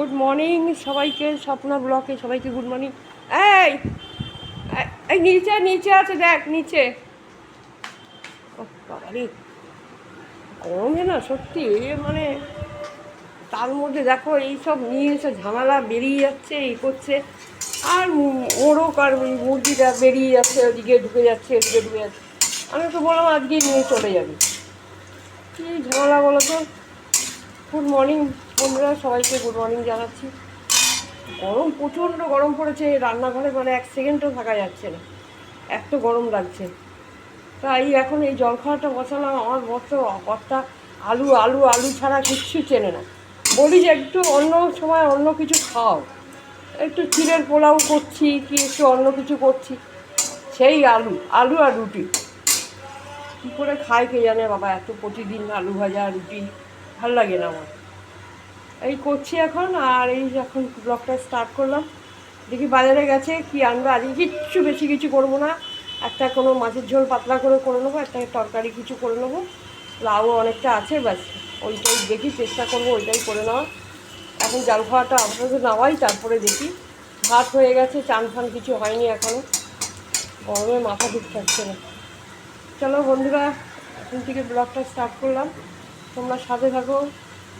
Good morning সবাইকে, স্বপ্ন ব্লকে সবাইকে গুড মর্নিং এই, এই- নিচে নিচে আছে, দেখ, নিচে। ও বাবা রে গরমে না সত্যি মানে তার মধ্যে দেখো এই সব নিয়ে এসে ঝামেলা বেরিয়ে যাচ্ছে এই করছে। আর মু- মোরগ আর মুরগিটা বেরিয়ে যাচ্ছে, ওদিকে ঢুকে যাচ্ছে এদিকে ঢুকে যাচ্ছে। আমি তো বললাম আজকে নিয়ে চলে যাবে। কী ঝামেলা বলো তো গুড মর্নিং বন্ধুরা, সবাইকে গুড মর্নিং জানাচ্ছি। গরম, প্রচণ্ড গরম পড়েছে রান্নাঘরে মানে এক সেকেন্ডও থাকা যাচ্ছে না। এত গরম লাগছে। তাই এখন এই জল খাওয়াটা বসালাম, আমার বস্ত কর্তা আলু আলু আলু ছাড়া কিচ্ছু চেনে না। বলি যে একটু অন্য সময় অন্য কিছু খাও। একটু চিড়ের পোলাও করছি কি, একটু অন্য কিছু করছি। সেই আলু আলু আর রুটি। কী করে খায় কে জানে, বাবা, এত প্রতিদিন আলু ভাজা, রুটি, ভালো লাগে না আমার। এই করছি এখন, আর এই এখন ব্লগটা স্টার্ট করলাম, দেখি বাজারে গেছে, কি আনবে? আজকে কিচ্ছু বেশি কিছু করব না। একটা কোনো মাছের ঝোল পাতলা করে করে নেব, একটা তরকারি কিছু করে নেব। লাউ অনেকটা আছে, ব্যাস, ওইটাই দেখি, চেষ্টা করব ওইটাই করে নেওয়া এখন জাল খাওয়াটা আপাতত নেওয়াই, তারপরে দেখি। ভাত হয়ে গেছে, চান ফান কিছু হয়নি এখনও গরমে মাথা ঠিক থাকছে না। চলো বন্ধুরা, এখন থেকে ব্লগটা স্টার্ট করলাম। তোমরা সাথে থাকো,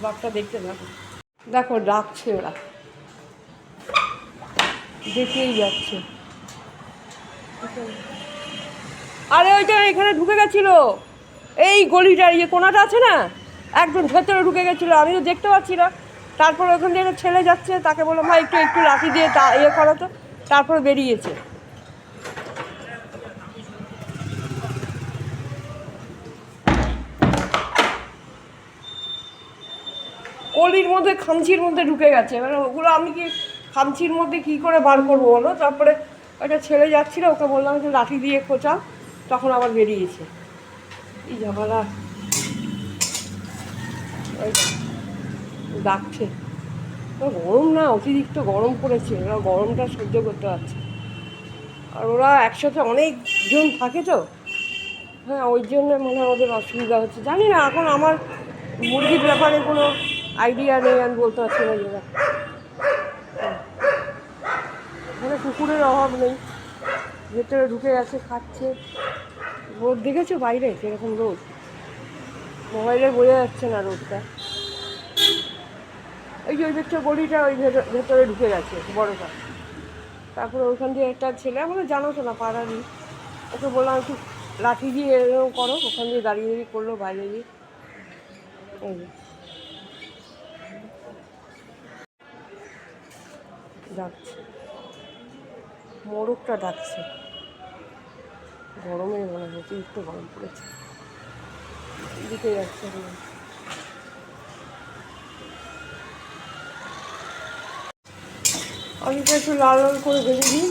ব্লগটা দেখতে থাকো। দেখো, ডাকছে ওরা। দেখেই যাচ্ছে। আরে ওইটা এখানে ঢুকে গেছিল। এই গলিটা ইয়ে কোনাটা আছে না? একদম ভেতরে ঢুকে গেছিল। আমি তো দেখতে পাচ্ছি না। তারপর ওখান থেকে ছেলে যাচ্ছে, তাকে বললাম, ভাই, একটু একটু লাঠি দিয়ে তা ইয়ে করো তো তারপরে বেরিয়েছে। কলির মধ্যে খামচির মধ্যে ঢুকে গেছে। এবার ওগুলো আমি কি খামচির মধ্যে কি করে বার করব বলো? তারপরে একটা ছেলে যাচ্ছিল, ওকে বললাম যে লাঠি দিয়ে খোঁচা। তখন আবার বেরিয়েছে। এই ঝামেলা। ডাকছে। গরম না, অতিরিক্ত গরম পড়েছে। ওরা গরমটা সহ্য করতে পারছে আর ওরা একসাথে অনেকজন থাকে তো? হ্যাঁ ওই জন্য মনে ওদের অসুবিধা হচ্ছে। জানি না, এখন আমার মুরগির ব্যাপারে কোনো আইডিয়া নেই, আমি বলতে পারছি না যেটা মানে কুকুরের অভাব নেই। ভেতরে ঢুকে গেছে, খাচ্ছে। রোদ দেখেছ বাইরে? সেরকম রোদ? মোবাইলে বোঝা যাচ্ছে না রোদটা। এই যে ওই দেখছ গড়িটা ওই ভেতর- ভেতরে ঢুকে গেছে, বড়টা। তারপরে ওইখান দিয়ে একটা ছেলে আমাকে জানো তো না পাড়ারই ওকে বললাম, একটু লাঠি দিয়ে এরকম করো। ওখান দিয়ে দাঁড়িয়ে দাঁড়িয়ে করল, বাইরে গিয়ে। এই ডাকছে। মোরগটা ডাকছে। গরমে মনে হয় অতিরিক্ত গরম পড়েছে। দিকে যাচ্ছে তো একটু লাল লাল করে ভেজে দিই।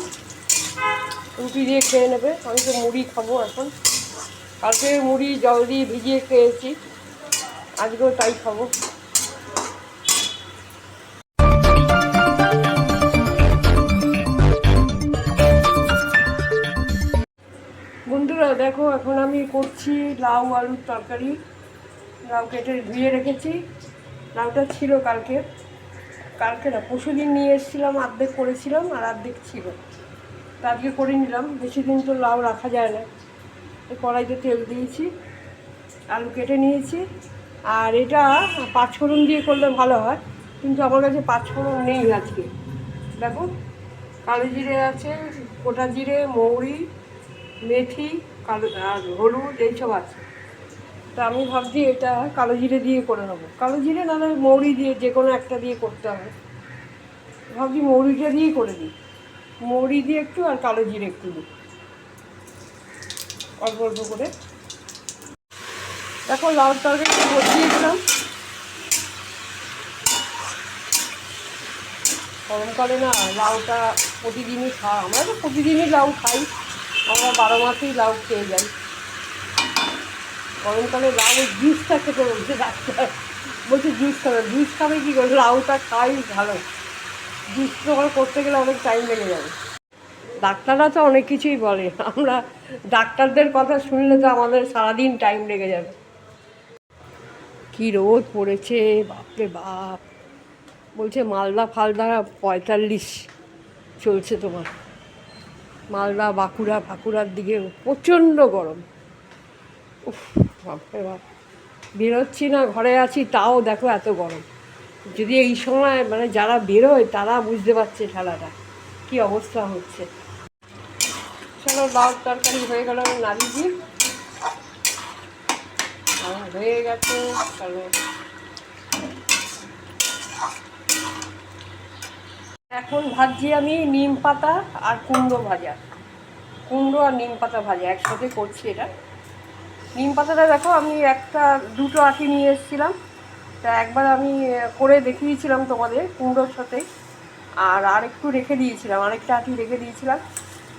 রুটি দিয়ে খেয়ে নেবে। আমি তো মুড়ি খাব এখন। কালকে মুড়ি জল দিয়ে ভিজিয়ে খেয়েছি। আজকেও তাই খাব। দেখো, এখন আমি করছি লাউ আলুর তরকারি। লাউ কেটে ধুয়ে রেখেছি। লাউটা ছিল কালকে। কালকে না, পরশু দিন নিয়ে এসেছিলাম অর্ধেক করেছিলাম আর অর্ধেক ছিল। তা আজকে করে নিলাম, বেশি দিন তো লাউ রাখা যায় না। কড়াইতে তেল দিয়েছি, আলু কেটে নিয়েছি। আর এটা পাঁচফোড়ন দিয়ে করলে ভালো হয়, কিন্তু আমার কাছে পাঁচফোড়ন নেই আজকে। দেখো, কালো জিরে আছে, গোটা জিরে, মৌরি, মেথি কালো, আর হলুদ এইসব আছে। তা আমি ভাবছি এটা কালো জিরে দিয়ে করে নেব। কালো জিরে নাহলে মৌরি দিয়ে যে কোনো একটা দিয়ে করতে হবে। ভাবছি মৌরিটা দিয়েই করে দিই। মৌরি দিয়ে একটু আর কালো জিরে একটু দিই। অল্প অল্প করে। দেখো লাউ তরকারি বসিয়েছিলাম গরমকালে না লাউটা প্রতিদিনই খাওয়া আমরা তো প্রতিদিনই লাউ খাই। আমরা বারো মাসেই লাউ খেয়ে যাই। গরমকালে লাউ জুসটা খেতে বলছে ডাক্তার। বলছে জুস খাবে। জুস খাবে কি করে? লাউটা খাই ভালো। জুস তোমার করতে গেলে অনেক টাইম লেগে যাবে। ডাক্তাররা তো অনেক কিছুই বলে। আমরা ডাক্তারদের কথা শুনলে তো আমাদের সারাদিন টাইম লেগে যাবে। কি রোদ পড়েছে, বাপরে বাপ। বলছে মালদা ফালদা পঁয়তাল্লিশ। চলছে তোমার। মালদা, বাঁকুড়া ফাঁকুড়ার দিকে প্রচণ্ড গরম। উফ বাপ। বেরোচ্ছি না, ঘরে আছি, তাও দেখো এত গরম। যদি এই সময় মানে যারা বেরোয়, তারা বুঝতে পারছে খেলাটা কি অবস্থা হচ্ছে। চলো লাউ তরকারি হয়ে গেল নাড়িয়ে দিই আমার হয়ে গেছে, চলো। এখন ভাজছি আমি নিম পাতা আর কুমড়ো ভাজা। কুমড়ো আর নিম পাতা ভাজা, একসাথে করছি এটা। নিম পাতাটা দেখো, আমি একটা, দুটো আটি নিয়ে এসেছিলাম। তা একবার আমি করে দেখিয়েছিলাম তোমাদের কুমড়োর সাথে। আর আরেকটু রেখে দিয়েছিলাম, আরেকটা আটি রেখে দিয়েছিলাম।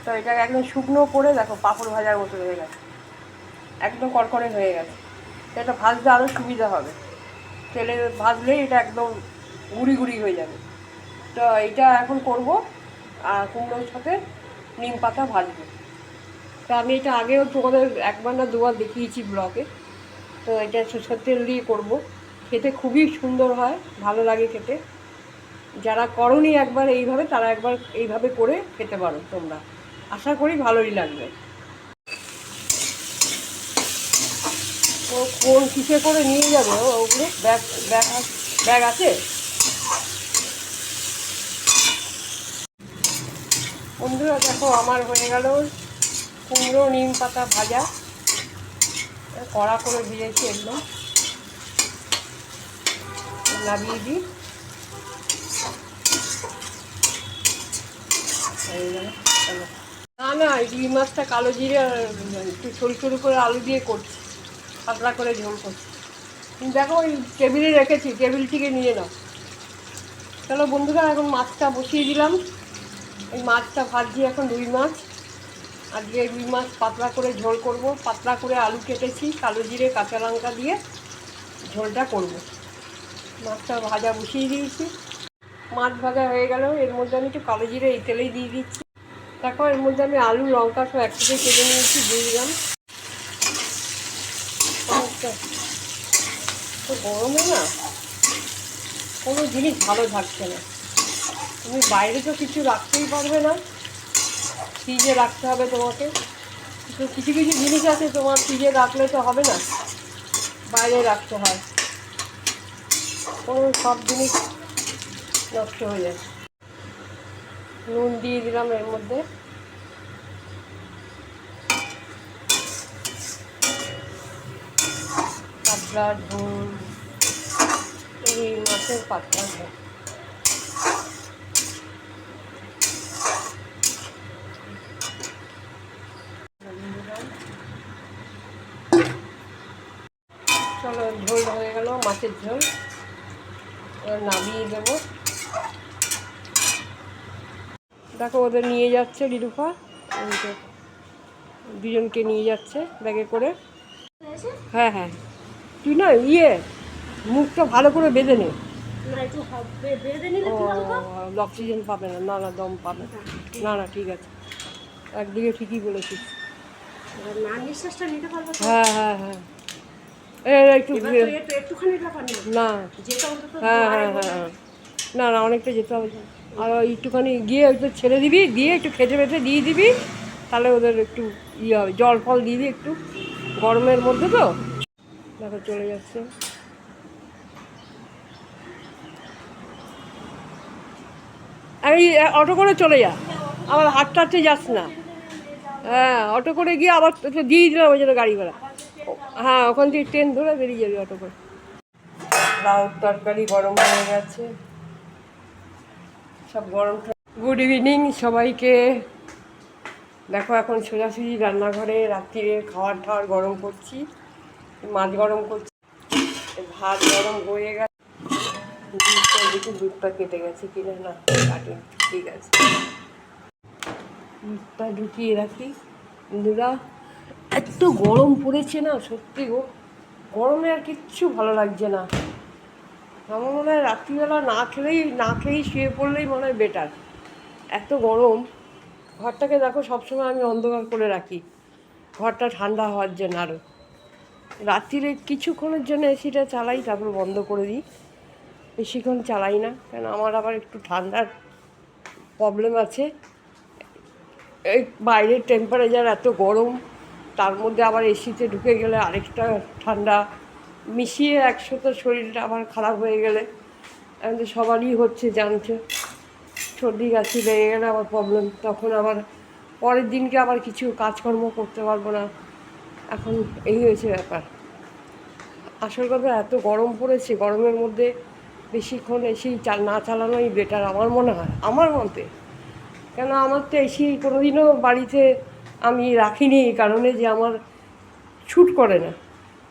তো এটা একদম শুকনো করে দেখো, পাঁপড় ভাজার মতো হয়ে গেছে। একদম কড়কড়ে হয়ে গেছে। এটা ভাজতে আরও সুবিধা হবে। তেলে ভাজলেই এটা একদম গুড়ি গুড়ি হয়ে যাবে। তো এটা এখন করব। আর কুমড়োর সাথে নিম পাতা ভাজবো। তো আমি এটা আগেও তোমাদের একবার না দুবার দেখিয়েছি ব্লগে। তো এটা সরষের তেল দিয়ে করব। খেতে খুবই সুন্দর হয়, ভালো লাগে খেতে। যারা করনি একবার এইভাবে, তারা একবার এইভাবে করে খেতে পারো তোমরা। আশা করি ভালোই লাগবে। ও কোন কিসে করে নিয়ে যাবে ওগুলো? ব্যাগ ব্যাগ ব্যাগ আছে? বন্ধুরা, দেখো, আমার হয়ে গেল কুমড়ো নিম পাতা ভাজা। কড়া করে দিয়েছি একদম নামিয়ে দিই। না না রুই মাছটা কালো জিরে একটু সরু সরু করে আলু দিয়ে করছি। পাতলা করে ঝোল করছি। দেখো, ওই টেবিলে রেখেছি। টেবিল থেকে নিয়ে নাও। চলো বন্ধুরা, এখন মাছটা বসিয়ে দিলাম। এই মাছটা ভাজছি এখন রুই মাছ। আজকে রুই মাছ পাতলা করে ঝোল করব। পাতলা করে আলু কেটেছি, কালো জিরে, কাঁচা লঙ্কা দিয়ে ঝোলটা করব। মাছটা ভাজা বসিয়ে দিয়েছি। মাছ ভাজা হয়ে গেল। এর মধ্যে আমি একটু কালো জিরে, এই তেলেই দিয়ে দিচ্ছি। দেখো, এর মধ্যে আমি আলু, লঙ্কা সব একসাথে কেটে নিয়েছি দিলাম। আচ্ছা। তো গরমে না, কোনো জিনিস ভালো থাকছে না। তুমি বাইরে তো কিছু রাখতেই পারবে না। ফ্রিজে রাখতে হবে তোমাকে? তো কিছু কিছু জিনিস আছে তোমার ফ্রিজে রাখলে তো হবে না। বাইরে রাখতে হয়। কোনো সব জিনিস নষ্ট হয়ে যায়। নুন দিয়ে দিলাম এর মধ্যে। পাতলা ঝোল এই মাছের পাতলা ঝোল চলো ঝোল হয়ে গেল মাছের ঝোল। এবার নামিয়ে দেবো। দেখো ওদের নিয়ে যাচ্ছে লিরুফা দুজনকে নিয়ে যাচ্ছে ব্যাগে করে। হ্যাঁ হ্যাঁ। তুই না ইয়ে মুখটা ভালো করে বেঁধে নে। অক্সিজেন পাবে না না না দম পাবে না। না ঠিক আছে। একদিকে ঠিকই বলেছিস? হ্যাঁ হ্যাঁ হ্যাঁ। একটু না। হ্যাঁ হ্যাঁ হ্যাঁ হ্যাঁ। না না অনেকটা যেতে হবে। আর ওই একটুখানি গিয়ে একটু ছেড়ে দিবি দিয়ে একটু খেটে বেটে দিয়ে দিবি তাহলে ওদের একটু ইয়ে হবে জল ফল দিবি একটু। গরমের মধ্যে তো। দেখো চলে যাচ্ছে। আমি অটো করে চলে যা। আবার হাঁটতে হাঁটতে যাস না। হ্যাঁ অটো করে গিয়ে আবার দিয়ে দিলাম ওই জন্য গাড়ি ভাড়া। হ্যাঁ ওখান থেকে ট্রেন ধরে বেরিয়ে যাবি অটো করে। লাউ তরকারি গরম হয়ে গেছে। সব গরম গুড ইভিনিং সবাইকে। দেখো এখন সোজাসুজি রান্নাঘরে রাত্রিরে খাবার টাওয়ার গরম করছি। মাছ গরম করছি। ভাত গরম হয়ে গেছে। দুধটা দেখি দুধটা কেটে গেছে কিনা না কাটে ঠিক আছে। দুধটা ঢুকিয়ে রাখি। বন্ধুরা এত গরম পড়েছে না, সত্যি গো। গরমে আর কিচ্ছু ভালো লাগছে না। আমার মনে হয় রাত্রিবেলা না খেলেই, না খেয়েই শুয়ে পড়লেই মনে হয় বেটার এত গরম। ঘরটাকে দেখো, সবসময় আমি অন্ধকার করে রাখি। ঘরটা ঠান্ডা হওয়ার জন্য আরও রাত্রিরে কিছুক্ষণের জন্য এসিটা চালাই, তারপর বন্ধ করে দিই। বেশিক্ষণ চালাই না, কেন আমার আবার একটু ঠান্ডার প্রবলেম আছে। এই বাইরের টেম্পারেচার এত গরম। তার মধ্যে আবার এসিতে ঢুকে গেলে আরেকটা ঠান্ডা মিশিয়ে একসাথে শরীরটা আবার খারাপ হয়ে গেলে। এখন তো সবারই হচ্ছে জানছে। সর্দি, কাশি লেগে গেলে আবার প্রবলেম তখন আবার পরের দিনকে আবার কিছু কাজকর্ম করতে পারব না। এখন এই হয়েছে ব্যাপার। আসল কথা, এত গরম পড়েছে, গরমের মধ্যে বেশিক্ষণ এসি না চালানোই বেটার আমার মনে হয়, আমার মতে। কেন, আমার তো এসি কোনোদিনও বাড়িতে আমি রাখিনি এই কারণে যে আমার ছুট করে না।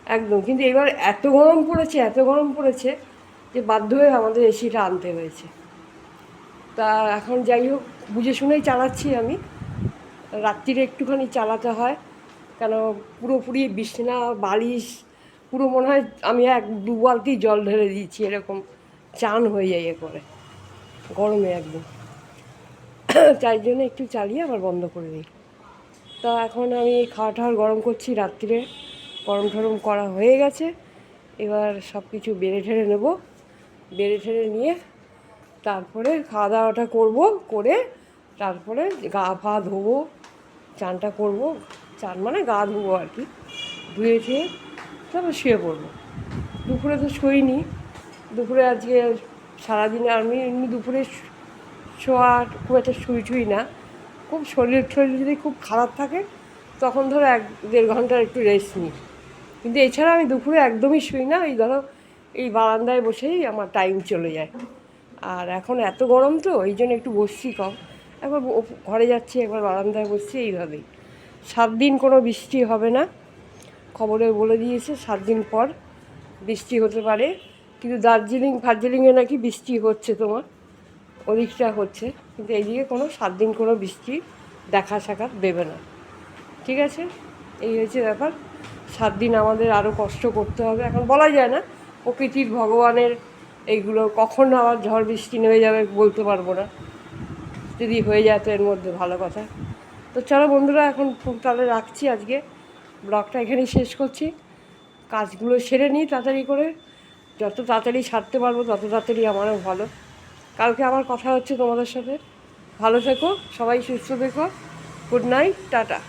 একদম। কিন্তু এবার এত গরম পড়েছে, এত গরম পড়েছে যে বাধ্য হয়ে আমাদের এসিটা আনতে হয়েছে। তা এখন যাই হোক, বুঝে শুনেই চালাচ্ছি আমি। রাত্রিরে একটুখানি চালাতে হয়। কেন পুরোপুরি বিছনা, বালিশ, পুরো মনে হয় আমি এক দু বালতি জল ঢেলে দিয়েছি, এরকম চান হয়ে যায় এ করে। গরমে একদম। তাই জন্য একটু চালিয়ে আবার বন্ধ করে দিই। তা এখন আমি খাওয়া টাওয়ার গরম করছি রাত্রিরে গরম টরম করা হয়ে গেছে। এবার সব কিছু বেড়ে ঠেড়ে নেব। বেড়ে ঠেড়ে নিয়ে তারপরে খাওয়া দাওয়াটা করব, করে তারপরে গা ফা ধোবো, চানটা করব। চান মানে গা ধোবো আর কি। ধুয়ে খেয়ে তারপর শুয়ে পড়ব। দুপুরে তো শুইনি। দুপুরে আজকে সারাদিনে আমি এমনি দুপুরে শোয়া খুব একটা শুই টুই না। খুব শরীর টরীর যদি খুব খারাপ থাকে, তখন ধরো এক দেড় ঘণ্টার একটু রেস্ট নিই। কিন্তু এছাড়া আমি দুপুরে একদমই শুই না এই ধরো এই বারান্দায় বসেই আমার টাইম চলে যায়। আর এখন এত গরম তো এই জন্য একটু বসছি কম। একবার ঘরে যাচ্ছি, একবার বারান্দায় বসছি, এইভাবেই। সাত দিন কোনো বৃষ্টি হবে না, খবরে বলে দিয়েছে সাত দিন পর বৃষ্টি হতে পারে। কিন্তু দার্জিলিং, ফার্জিলিংয়ে নাকি বৃষ্টি হচ্ছে তোমার। ওদিকটা হচ্ছে, কিন্তু এইদিকে কোনো সাত দিন কোনো বৃষ্টি দেখা সাক্ষাৎ দেবে না। ঠিক আছে? এই হয়েছে ব্যাপার। সাত দিন আমাদের আরও কষ্ট করতে হবে। এখন বলা যায় না প্রকৃতির ভগবানের এইগুলো কখন আবার ঝড় বৃষ্টি নেমে যাবে বলতে পারব না। যদি হয়ে যায় তো এর মধ্যে ভালো কথা। তো চলো বন্ধুরা, এখন তাহলে রাখছি আজকে। ব্লগটা এখানেই শেষ করছি। কাজগুলো সেরে নিই তাড়াতাড়ি করে। যত তাড়াতাড়ি সারতে পারব, তত তাড়াতাড়ি আমারও ভালো। কালকে আমার কথা হচ্ছে তোমাদের সাথে। ভালো থেকো সবাই সুস্থ থেকো। Good night tata.